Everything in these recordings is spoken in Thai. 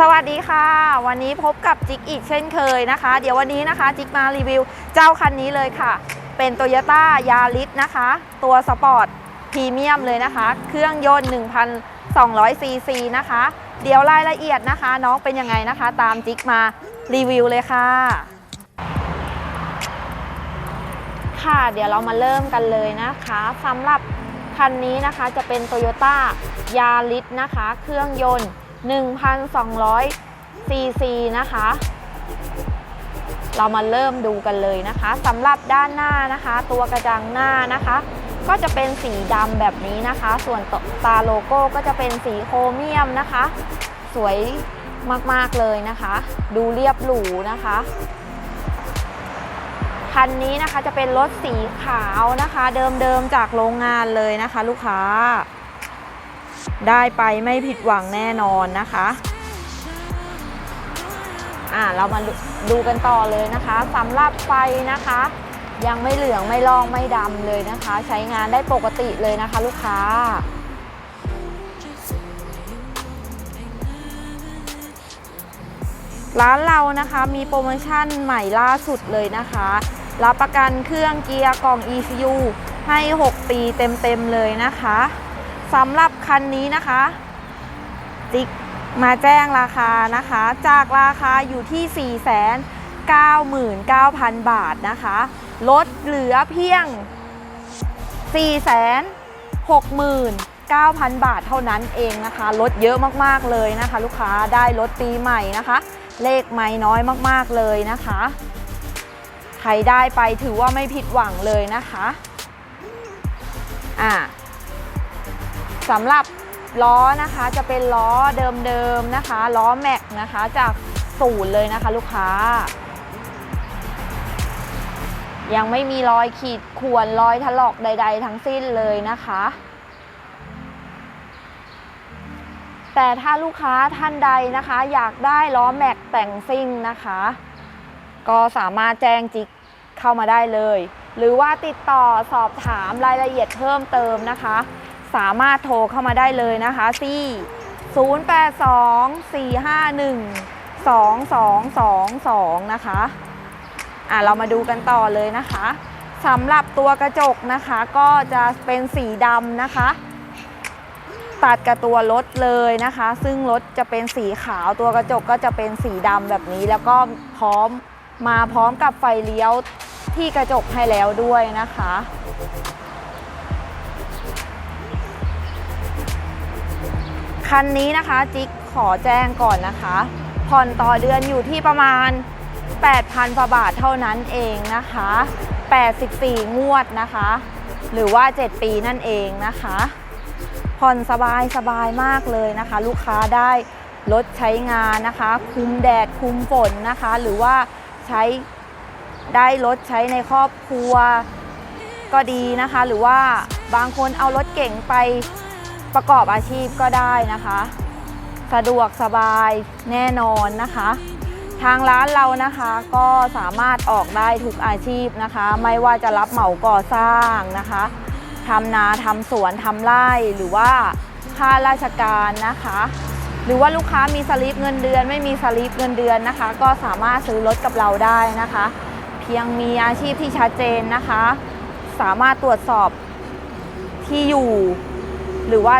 สวัสดีค่ะ วันนี้พบกับจิกอีกเช่นเคยนะคะ เดี๋ยววันนี้นะคะจิกมารีวิวเจ้าคันนี้เลยค่ะ เป็น t o y ยต้ายาริสนะคะ ตัวสปอร์ตพรีเมียมเลยนะคะ เครื่องยนต์ 1,200 ซีซีนะคะ เดี๋ยวรายละเอียดนะคะ น้องเป็นยังไงนะคะ ตามจิกมารีวิวเลยค่ะ ค่ะเดี๋ยวเรามาเริ่มกันเลยนะคะสำหรับคันนี้นะคะจะเป็น Toyota Yaris นะคะ เครื่องยนต์ 1,200 ซีซีนะคะ เรามาเริ่มดูกันเลยนะคะสำหรับด้านหน้านะคะ ตัวกระจังหน้านะคะ ก็จะเป็นสีดำแบบนี้นะคะ ส่วนตาโลโก้ก็จะเป็นสีโครเมียมนะคะ สวยมากๆเลยนะคะ ดูเรียบหรูนะคะคันนี้นะคะจะเป็นรถสีขาวนะคะ เดิมๆจากโรงงานเลยนะคะ ลูกค้า ได้ไปไม่ผิดหวังแน่นอนนะคะอ่าเรามาดูกันต่อเลยนะคะสำหรับไฟนะคะ ยังไม่เหลืองไม่ลองไม่ดำเลยนะคะ ใช้งานได้ปกติเลยนะคะ ลูกค้าร้านเรานะคะมีโปรโมชั่นใหม่ล่าสุดเลยนะคะ รับประกันเครื่องเกียร์กล่อง ECU ให้ 6 ปีเต็มๆเลยนะคะ สำหรับคันนี้นะคะจิกมาแจ้งราคานะคะ จากราคาอยู่ที่ 499,000 บาทนะคะ ลดเหลือเพียง 469,000 บาทเท่านั้นเองนะคะ ลดเยอะมากๆเลยนะคะ ลูกค้าได้รถปีใหม่นะคะ เลขไม่น้อยมากๆเลยนะคะ ใครได้ไปถือว่าไม่ผิดหวังเลยนะคะ อ่า สำหรับล้อนะคะจะเป็นล้อเดิมๆนะคะ ล้อแม็กนะคะจากศูนย์เลยนะคะลูกค้า ยังไม่มีรอยขีดข่วนรอยถลอกใด ๆ ทั้งสิ้นเลยนะคะ แต่ถ้าลูกค้าท่านใดนะคะ อยากได้ล้อแม็กแต่งซิ่งนะคะ ก็สามารถแจ้งจิกเข้ามาได้เลย หรือว่าติดต่อสอบถามรายละเอียดเพิ่มเติมนะคะ สามารถโทรเข้ามาได้เลยนะคะที่ 0824512222 นะคะอะเรามาดูกันต่อเลยนะคะสำหรับตัวกระจกนะคะก็จะเป็นสีดำนะคะ ตัดกับตัวรถเลยนะคะ ซึ่งรถจะเป็นสีขาวตัวกระจกก็จะเป็นสีดำแบบนี้ แล้วก็พร้อมมาพร้อมกับไฟเลี้ยวที่กระจกให้แล้วด้วยนะคะ คันนี้นะคะจิ๊กขอแจ้งก่อนนะคะ ผ่อนต่อเดือนอยู่ที่ประมาณ 8,000กว่าบาทเท่านั้นเองนะคะ 84 งวดนะคะ หรือว่า 7 ปีนั่นเองนะคะ ผ่อนสบายสบายมากเลยนะคะ ลูกค้าได้รถใช้งานนะคะ คุมแดดคุมฝนนะคะ หรือว่าใช้ได้รถใช้ในครอบครัวก็ดีนะคะ หรือว่าบางคนเอารถเก่งไป ประกอบอาชีพก็ได้นะคะ สะดวกสบายแน่นอนนะคะ ทางร้านเรานะคะก็สามารถออกได้ทุกอาชีพนะคะ ไม่ว่าจะรับเหมาก่อสร้างนะคะทำนาทำสวนทำไร่หรือว่าค่าราชการนะคะ หรือว่าลูกค้ามีสลิปเงินเดือน ไม่มีสลิปเงินเดือนนะคะ ก็สามารถซื้อรถกับเราได้นะคะ เพียงมีอาชีพที่ชัดเจนนะคะ สามารถตรวจสอบที่อยู่ หรือว่า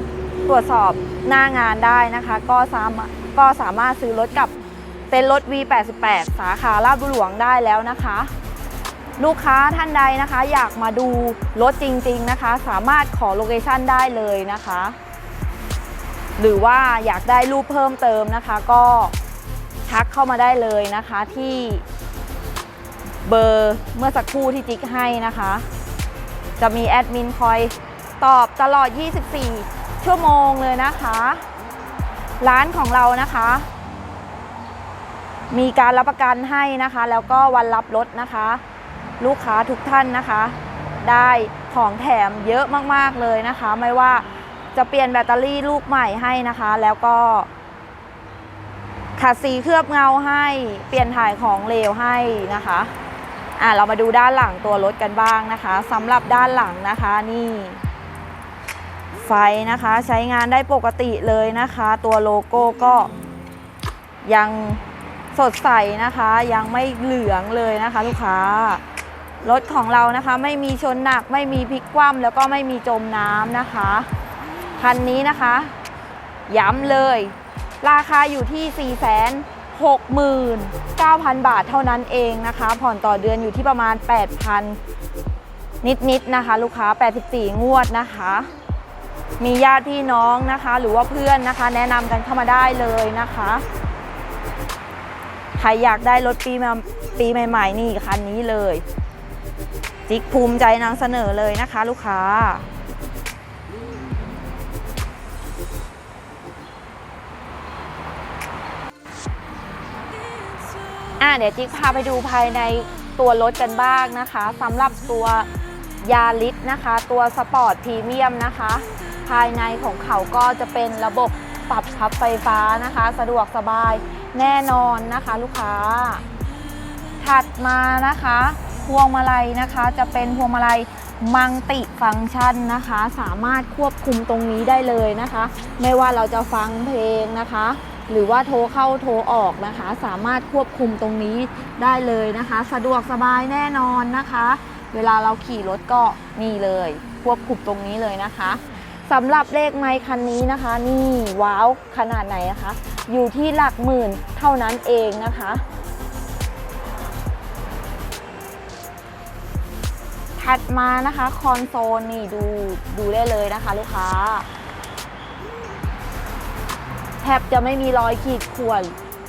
ตรวจสอบหน้างานได้นะคะ ก็สามารถก็สามารถซื้อรถกับเต็นท์รถ V88 สาขาลาดบุหลวงได้แล้วนะคะ ลูกค้าท่านใดนะคะ อยากมาดูรถจริง ๆนะคะ สามารถขอโลเคชั่นได้เลยนะคะ หรือว่าอยากได้รูปเพิ่มเติมนะคะ ก็ทักเข้ามาได้เลยนะคะที่เบอร์เมื่อสักครู่ที่จิ๊กให้นะคะ จะมีแอดมินคอย ตอบตลอด 24 ชั่วโมงเลยนะคะ ร้านของเรานะคะ มีการรับประกันให้นะคะ แล้วก็วันรับรถนะคะ ลูกค้าทุกท่านนะคะ ได้ของแถมเยอะมากๆเลยนะคะ ไม่ว่าจะเปลี่ยนแบตเตอรี่ลูกใหม่ให้นะคะ แล้วก็ขัดสีเคลือบเงาให้เปลี่ยนถ่ายของเลวให้นะคะอะเรามาดูด้านหลังตัวรถกันบ้างนะคะสำหรับด้านหลังนะคะนี่ ไฟนะคะ ใช้งานได้ปกติเลยนะคะ ตัวโลโก้ก็ยังสดใสนะคะ ยังไม่เหลืองเลยนะคะลูกค้ารถของเรานะคะ ไม่มีชนหนักไม่มีพลิกคว่ำแล้วก็ไม่มีจมน้ำนะคะคันนี้นะคะ ย้ำเลย ราคาอยู่ที่ 4 6 9 0 0 0 บาทเท่านั้นเองนะคะ ผ่อนต่อเดือนอยู่ที่ประมาณ 8,000 นิดๆนะคะ ลูกค้า 84 งวดนะคะ มีญาติพี่น้องนะคะ หรือว่าเพื่อนนะคะ แนะนำกันเข้ามาได้เลยนะคะ ใครอยากได้รถปีมาปีใหม่ ๆ นี่คันนี้เลย จิกภูมิใจนำเสนอเลยนะคะ ลูกค้าอะเดี๋ยวจิ๊กพาไปดูภายในตัวรถกันบ้างนะคะสำหรับตัวยาลิสนะคะ ตัวสปอร์ตพรีเมียมนะคะ ภายในของเขาก็จะเป็นระบบปรับพับไฟฟ้านะคะ สะดวกสบายแน่นอนนะคะลูกค้า ถัดมานะคะ พวงมาลัยนะคะจะเป็นพวงมาลัยมังติฟังก์ชันนะคะ สามารถควบคุมตรงนี้ได้เลยนะคะ ไม่ว่าเราจะฟังเพลงนะคะ หรือว่าโทรเข้าโทรออกนะคะ สามารถควบคุมตรงนี้ได้เลยนะคะ สะดวกสบายแน่นอนนะคะ เวลาเราขี่รถก็นี่เลย ควบคุมตรงนี้เลยนะคะ สำหรับเลขไมค์คันนี้นะคะ นี่ว้าวขนาดไหนนะคะ อยู่ที่หลักหมื่นเท่านั้นเองนะคะ ถัดมานะคะคอนโซลนี่ดูดูได้เลยนะคะลูกค้าแทบจะไม่มีรอยขีดข่วน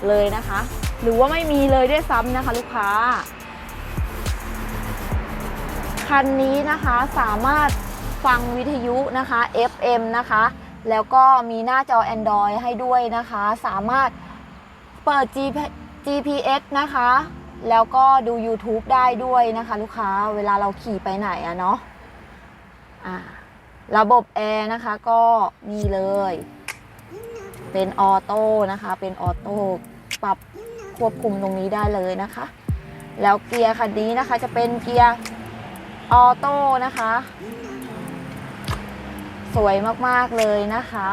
เลยนะคะ หรือว่าไม่มีเลยด้วยซ้ำนะคะ ลูกค้า คันนี้นะคะสามารถ ฟังวิทยุนะคะ FM นะคะ แล้วก็มีหน้าจอ Android ให้ด้วยนะคะ สามารถเปิด G- GPS นะคะ แล้วก็ดู YouTube ได้ด้วยนะคะ ลูกค้าเวลาเราขี่ไปไหนอะเนาะระบบแอร์นะคะก็นี่เลย เป็นออโต้นะคะ เป็นออโต้ปรับควบคุมตรงนี้ได้เลยนะคะ แล้วเกียร์คันนี้นะคะจะเป็นเกียร์ออโต้นะคะ สวยมากๆเลยนะคะ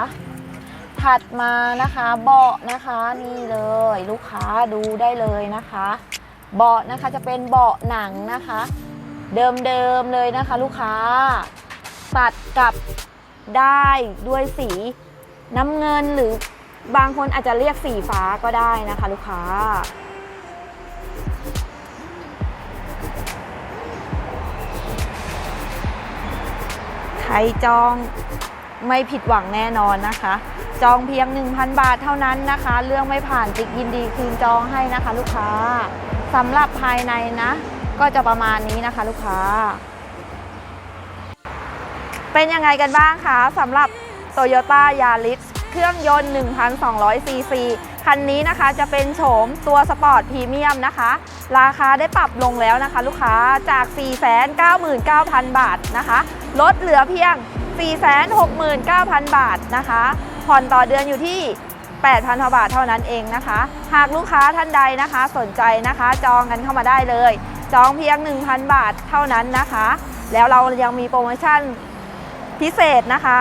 ถัดมานะคะเบาะนะคะนี่เลยลูกค้าดูได้เลยนะคะ เบาะนะคะจะเป็นเบาะหนังนะคะ เดิมๆเลยนะคะ ลูกค้า ตัดกับได้ด้วยสีน้ำเงินหรือบางคนอาจจะเรียกสีฟ้าก็ได้นะคะ ลูกค้า รจองไม่ผิดหวังแน่นอนนะคะ จองเพียง 1,000 บาทเท่านั้นนะคะ เรื่องไม่ผ่านติ๊กยินดีคืนจองให้นะคะ ลูกค้าสำหรับภายในนะ ก็จะประมาณนี้นะคะ ลูกค้า เป็นยังไงกันบ้างคะสำหรับ Toyota Yaris เครื่องยนต์ 1,200 ซีซีคันนี้นะคะจะเป็นโฉมตัวสปอร์ตพรีเมียมนะคะ ราคาได้ปรับลงแล้วนะคะ ลูกค้าจาก 499,000 บาทนะคะ ลดเหลือเพียง 469,000 บาทนะคะ ผ่อนต่อเดือนอยู่ที่ 8,000 บาทเท่านั้นเองนะคะ หากลูกค้าท่านใดนะคะสนใจนะคะ จองกันเข้ามาได้เลย จองเพียง 1,000 บาทเท่านั้นนะคะ แล้วเรายังมีโปรโมชั่นพิเศษนะคะ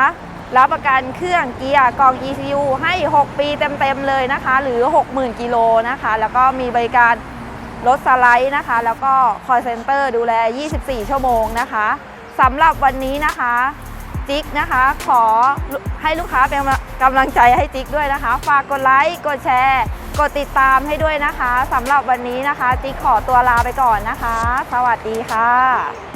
รับประกันเครื่องเกียร์กอง ECU ให้ 6 ปีเต็มๆเลยนะคะ หรือ 60,000 กิโลนะคะ แล้วก็มีบริการรถสไลด์นะคะ แล้วก็คอยเซ็นเตอร์ดูแล 24 ชั่วโมงนะคะ สำหรับวันนี้นะคะจิ๊กนะคะ ขอให้ลูกค้าเป็นกำลังใจให้จิ๊กด้วยนะคะ ฝากกดไลค์กดแชร์ กดติดตามให้ด้วยนะคะสำหรับวันนี้นะคะ จิ๊กขอตัวลาไปก่อนนะคะ สวัสดีค่ะ